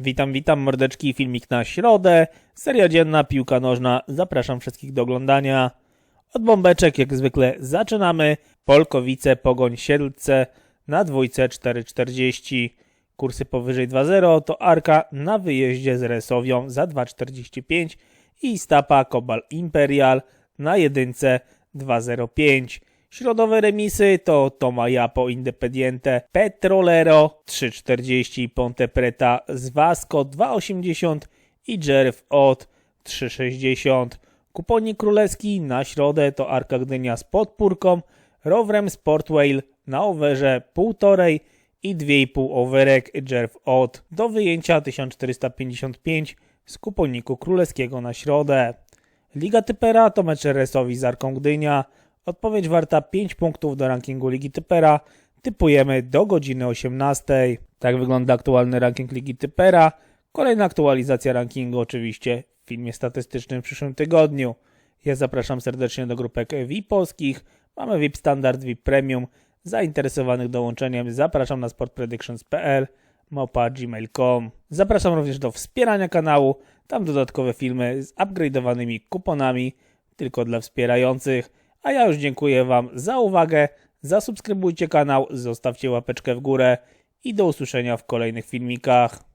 Witam, witam, mordeczki, filmik na środę, seria dzienna, piłka nożna, zapraszam wszystkich do oglądania. Od bombeczek, jak zwykle, zaczynamy. Polkowice, Pogoń, Siedlce na dwójce 4,40. Kursy powyżej 2,0 to Arka na wyjeździe z Resowią za 2,45 i Stapa, Kobal, Imperial na jedynce 2,05. Środowe remisy to Toma Japo Independiente, Petrolero 3,40, Ponte Preta z Vasco 2,80 i Jerv od 3,60. Kuponik królewski na środę to Arka Gdynia z podpórką, Rovrem Sportwale na overze 1,5 i 2,5 overek Jerv od do wyjęcia 1455 z kuponiku królewskiego na środę. Liga Typera to mecz Resowi z Arką Gdynia. Odpowiedź warta 5 punktów do rankingu Ligi Typera. Typujemy do godziny 18. Tak wygląda aktualny ranking Ligi Typera. Kolejna aktualizacja rankingu oczywiście w filmie statystycznym w przyszłym tygodniu. Ja zapraszam serdecznie do grupek VIP polskich. Mamy VIP Standard, VIP Premium. Zainteresowanych dołączeniem zapraszam na sportpredictions.pl. Zapraszam również do wspierania kanału. Tam dodatkowe filmy z upgrade'owanymi kuponami tylko dla wspierających. A ja już dziękuję Wam za uwagę. Zasubskrybujcie kanał, zostawcie łapeczkę w górę i do usłyszenia w kolejnych filmikach.